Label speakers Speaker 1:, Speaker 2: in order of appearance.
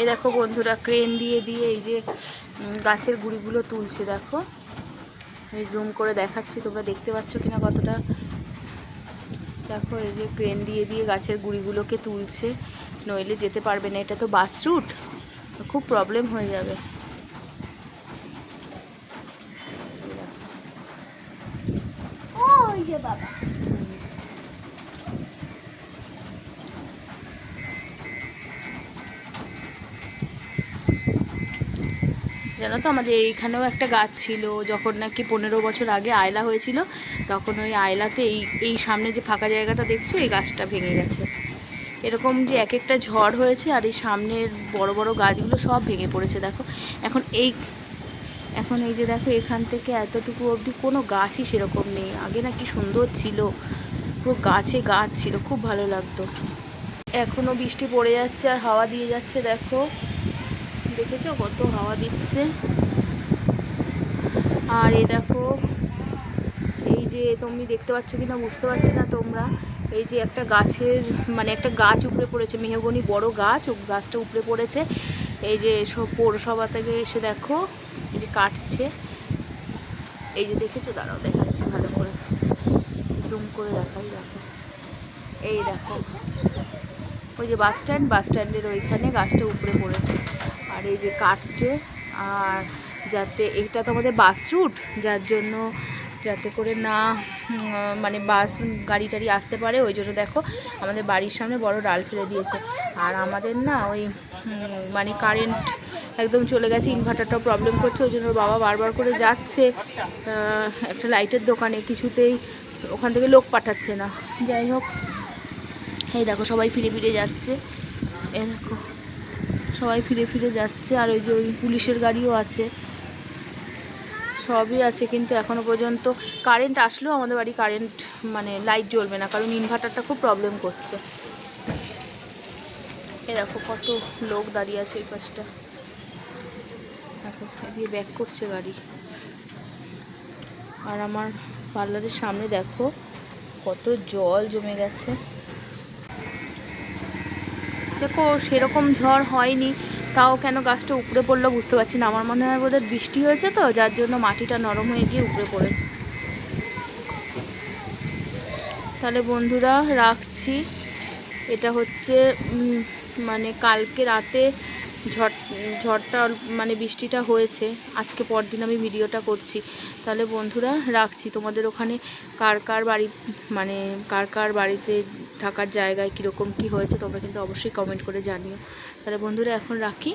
Speaker 1: এ দেখো বন্ধুরা ক্রেন দিয়ে দিয়ে এই যে গাছের গুঁড়িগুলো তুলছে, দেখো। আমি জুম করে দেখাচ্ছি, তোমরা দেখতে পাচ্ছ কিনা কতটা? দেখো, এই যে ক্রেন দিয়ে দিয়ে গাছের গুঁড়িগুলোকে তুলছে, নইলে যেতে পারবে না, এটা তো বাস রুট খুব প্রবলেম হয়ে যাবে।
Speaker 2: বাবা।
Speaker 1: জানো তো আমাদের এইখানেও একটা গাছ ছিল, যখন নাকি পনেরো বছর আগে আয়লা হয়েছিল, তখন ওই আয়লাতে এই এই সামনে যে ফাঁকা জায়গাটা দেখছ, এই গাছটা ভেঙে গেছে। এরকম যে এক একটা ঝড় হয়েছে আর এই সামনের বড় বড় গাছগুলো সব ভেঙে পড়েছে, দেখো। এখন এই এখন এই যে দেখো, এখান থেকে এতটুকু অবধি কোনো গাছই সেরকম নেই। আগে না কি সুন্দর ছিল, পুরো গাছে গাছ ছিল, খুব ভালো লাগতো। এখনও বৃষ্টি পড়ে যাচ্ছে আর হাওয়া দিয়ে যাচ্ছে, দেখো। দেখেছ কত হাওয়া দিচ্ছে? আর এ দেখো, এই যে তুমি দেখতে পাচ্ছ কি না বুঝতে পারছি না তোমরা। এই যে একটা গাছের মানে একটা গাছ উপড়ে পড়েছে, মেহগনি বড় গাছ গাছটা উপড়ে পড়েছে। এই যে সব পৌরসভা থেকে এসে দেখো, এই যে কাটছে। এই যে দেখেছ? দাঁড়াও, দেখাচ্ছি ভালো করে। জুম করে দেখাই, দেখো। এই দেখো। ওই যে বাস স্ট্যান্ড, বাস স্ট্যান্ডের ওইখানে গাছটা উপরে পড়েছে। আর এই যে কাটছে, আর যাতে এটা তো আমাদের বাস রুট যার জন্য যাতে করে না মানে বাস গাড়ি টাড়ি আসতে পারে, ওই জন্য দেখো আমাদের বাড়ির সামনে বড় ডাল ফেলে দিয়েছে। আর আমাদের না ওই মানে কারেন্ট একদম চলে গেছে ইনভার্টারটাও প্রবলেম করছে, ওই জন্য বাবা বারবার করে যাচ্ছে। একটা লাইটের দোকানে কিছুতেই ওখান থেকে লোক পাঠাচ্ছে না। যাই হোক, এই দেখো সবাই ফিরে ফিরে যাচ্ছে। এ দেখো। সবাই ফিরে ফিরে যাচ্ছে, আর ওই যে ওই পুলিশের গাড়িও আছে। সবই আছে, কিন্তু এখনও পর্যন্ত কারেন্ট আসলেও আমাদের বাড়ি কারেন্ট মানে লাইট জ্বলবে না, কারণ ইনভার্টারটা খুব প্রবলেম করছে। এ দেখো কত লোক দাঁড়িয়ে আছে ওই পাশটা। দেখো দিয়ে ব্যাক করছে গাড়ি। আর আমার পার্লারের সামনে দেখো কত জল জমে গেছে। দেখো, সেরকম ঝড় হয়নি। তাও কেন গাছটা উপরে পড়ল বুঝতে পারছি না। আমার মনে হয় বোধহয় বৃষ্টি হয়েছে তো, যার জন্য মাটিটা নরম হয়ে গিয়ে উপরে পড়েছে। তাহলে বন্ধুরা, রাখছি। এটা হচ্ছে মানে কালকে রাতে ঝড়, ঝড়টা মানে বৃষ্টিটা হয়েছে। আজকে পরদিন আমি ভিডিওটা করছি। তাহলে বন্ধুরা, রাখছি। তোমাদের ওখানে কার কার বাড়ি মানে কার কার বাড়িতে থাকার জায়গায় কীরকম কী হয়েছে তোমরা কিন্তু অবশ্যই কমেন্ট করে জানিও। তাহলে বন্ধুরা এখন রাখি।